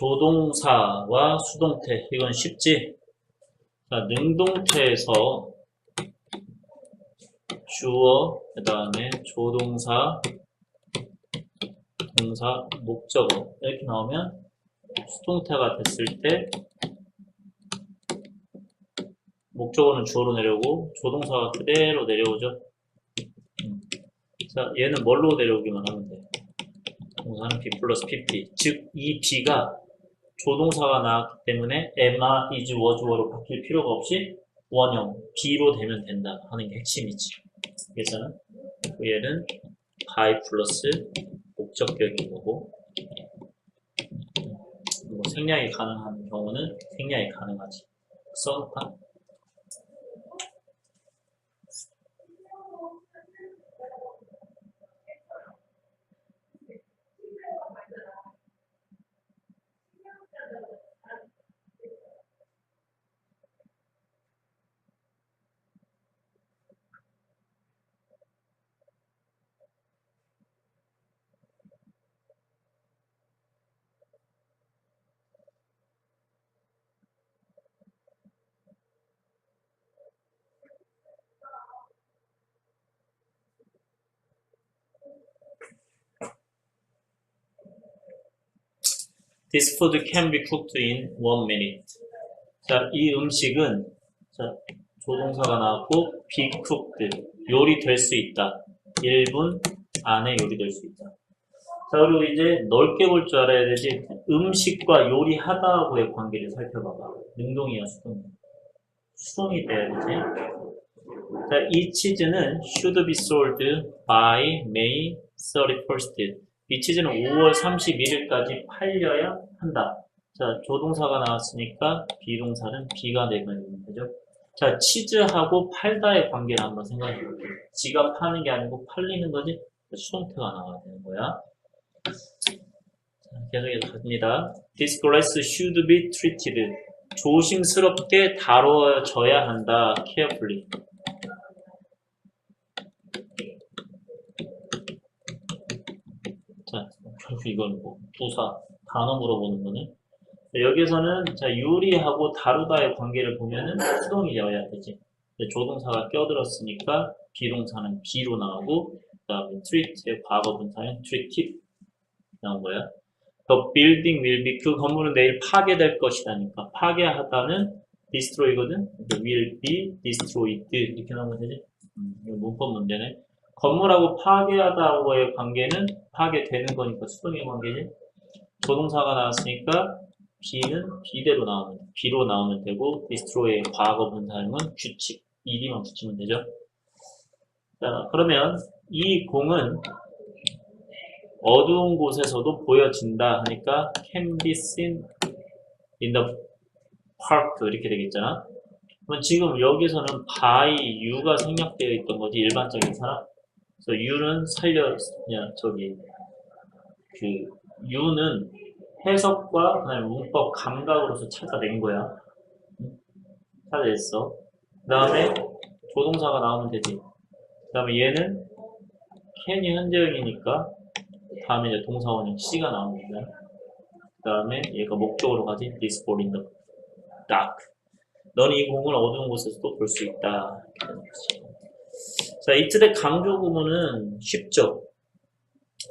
조동사와 수동태 이건 쉽지? 자, 능동태에서 주어 그 다음에 조동사 동사 목적어 이렇게 나오면 수동태가 됐을 때 목적어는 주어로 내려오고 조동사가 그대로 내려오죠. 음. 자, 얘는 뭘로 내려오기만 하면 돼. 동사는 B 플러스 PP. 즉, 이 B가 조동사가 나왔기 때문에 am, is, was로 바뀔 필요가 없이 원형 B로 되면 된다 하는 게 핵심이지. 그래서는 얘는 by 플러스 목적격인 거고 뭐 생략이 가능한 경우는 생략이 가능하지. 써놓다. This food can be cooked in one minute. 자, 이 음식은 자, 조동사가 나왔고 be cooked 요리될 수 있다. 1분 안에 요리될 수 있다. 자, 그리고 이제 넓게 볼 줄 알아야 되지. 음식과 요리하다하고의 관계를 살펴봐봐. 능동이야, 수동. 수동이 돼야 되지. 자, 이 치즈는 should be sold by May 31st. 이 치즈는 5월 31일까지 팔려야 한다. 자, 조동사가 나왔으니까 비동사는 비가 내면 되죠. 자, 치즈하고 팔다의 관계를 한번 생각해 볼게요. 지가 파는 게 아니고 팔리는 거지. 수동태가 나와야 되는 거야. 자, 계속해서 갑니다. This glass should be treated. 조심스럽게 다뤄져야 한다. carefully. 자, 결국 이건 뭐 부사 단어 물어보는 거네. 자, 여기서는 자 유리하고 다루다의 관계를 보면은 수동이어야 되지. 조동사가 껴들었으니까 비동사는 B로 나오고 그다음에 treat의 과거 분사는 treated 나온 거야. The building will be 그 건물은 내일 파괴될 것이다니까 파괴하다는 destroy거든. 그러니까 will be destroyed 이렇게 나오면 되지. 음, 문법 문제네. 건물하고 파괴하다하고의 관계는 파괴되는 거니까 수동의 관계지. 조동사가 나왔으니까 B는 B대로 나오면 돼. B로 나오면 되고 destroy의 과거 분사형은 규칙 ED만 붙이면 되죠. 자, 그러면 이 공은 어두운 곳에서도 보여진다 하니까 can be seen in the park 이렇게 되겠잖아. 그럼 지금 여기서는 by you가 생략되어 있던 거지 일반적인 사람. 그래서 you는 살려 그냥 저기 그 you는 해석과 그다음에 문법 감각으로서 찾아낸 거야. 응? 찾아냈어. 그 다음에 조동사가 나오면 되지. 그 다음에 얘는 can이 현재형이니까 다음에 이제 동사원형 C가 나옵니다. 그 다음에 얘가 목적으로 가지 this ball in the dark. 너는 이 공을 어두운 곳에서도 볼 수 있다. 자, 이틀의 강조 구문은 쉽죠.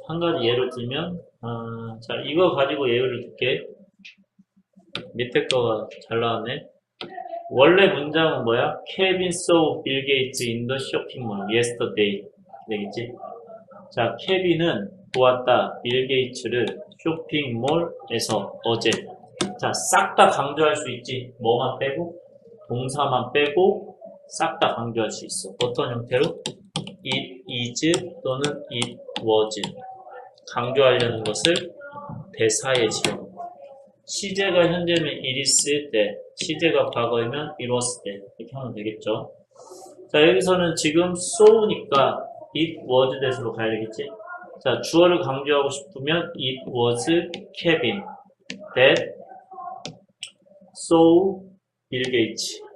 한 가지 예를 들면, 아, 자, 이거 가지고 예를 들게. 밑에 거가 잘 나왔네. 원래 문장은 뭐야? Saw Bill Gates in the shopping mall yesterday. 되겠지? 자, 케빈은 보았다. 빌 게이츠를 쇼핑몰에서 어제. 자, 싹 다 강조할 수 있지. 뭐만 빼고? 동사만 빼고 싹 다 강조할 수 있어. 어떤 형태로? it is 또는 it was. 강조하려는 것을 대사에 지어. 시제가 현재면 it is 때, 시제가 과거이면 it was 때. 이렇게 하면 되겠죠. 자, 여기서는 지금 sow니까 it was 대수로 가야 되겠지? 자, 주어를 강조하고 싶으면 it was Kevin that saw Bill Gates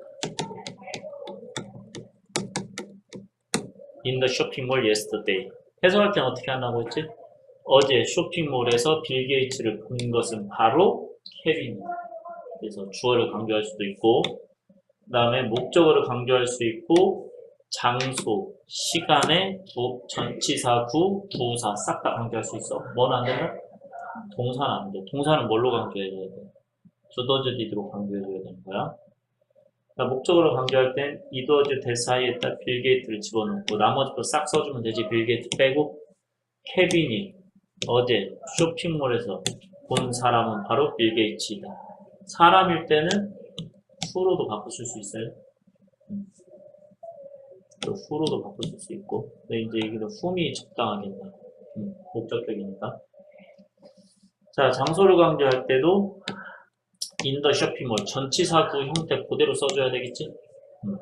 in the shopping mall yesterday. 해석할 때는 어떻게 한다고 했지? 어제 쇼핑몰에서 빌 게이츠를 본 것은 바로 케빈. 그래서 주어를 강조할 수도 있고, 그 다음에 목적어를 강조할 수 있고, 장소, 시간에 부, 전치사, 구, 부사 싹 다 강조할 수 있어. 뭐는 안 된다? 동사는 안 돼. 동사는 뭘로 강조해줘야 돼? 주도즈 디드로 강조해줘야 되는 거야. 자, 목적어로 강조할 땐 이더즈 대 사이에다 빌 게이트를 집어넣고 나머지 거싹 써주면 되지. 빌 게이트 빼고 케빈이 어제 쇼핑몰에서 본 사람은 바로 빌 게이츠이다. 사람일 때는 후로도 바꾸실 수 있어요. 음. 또 후로도 바꾸실 수 있고. 근데 이제 여기도 훔이 적당하겠네. 음, 목적격이니까. 자, 장소를 강조할 때도 인더 쇼핑몰 전치사구 형태 그대로 써줘야 되겠지? 음.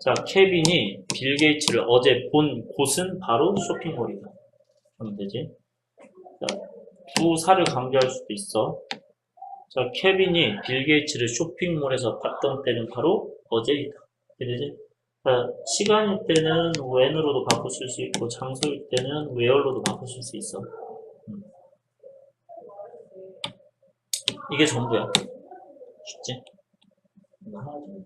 자, 케빈이 빌 게이츠를 어제 본 곳은 바로 쇼핑몰이다. 하면 되지. 자, 부사를 강조할 수도 있어. 자, 케빈이 빌 게이츠를 쇼핑몰에서 봤던 때는 바로 어제이다. 이렇 자, 시간일 때는 when으로도 바꾸실 수 있고, 장소일 때는 where로도 바꾸실 수 있어. 음. 이게 전부야. 쉽지? 하나 좀.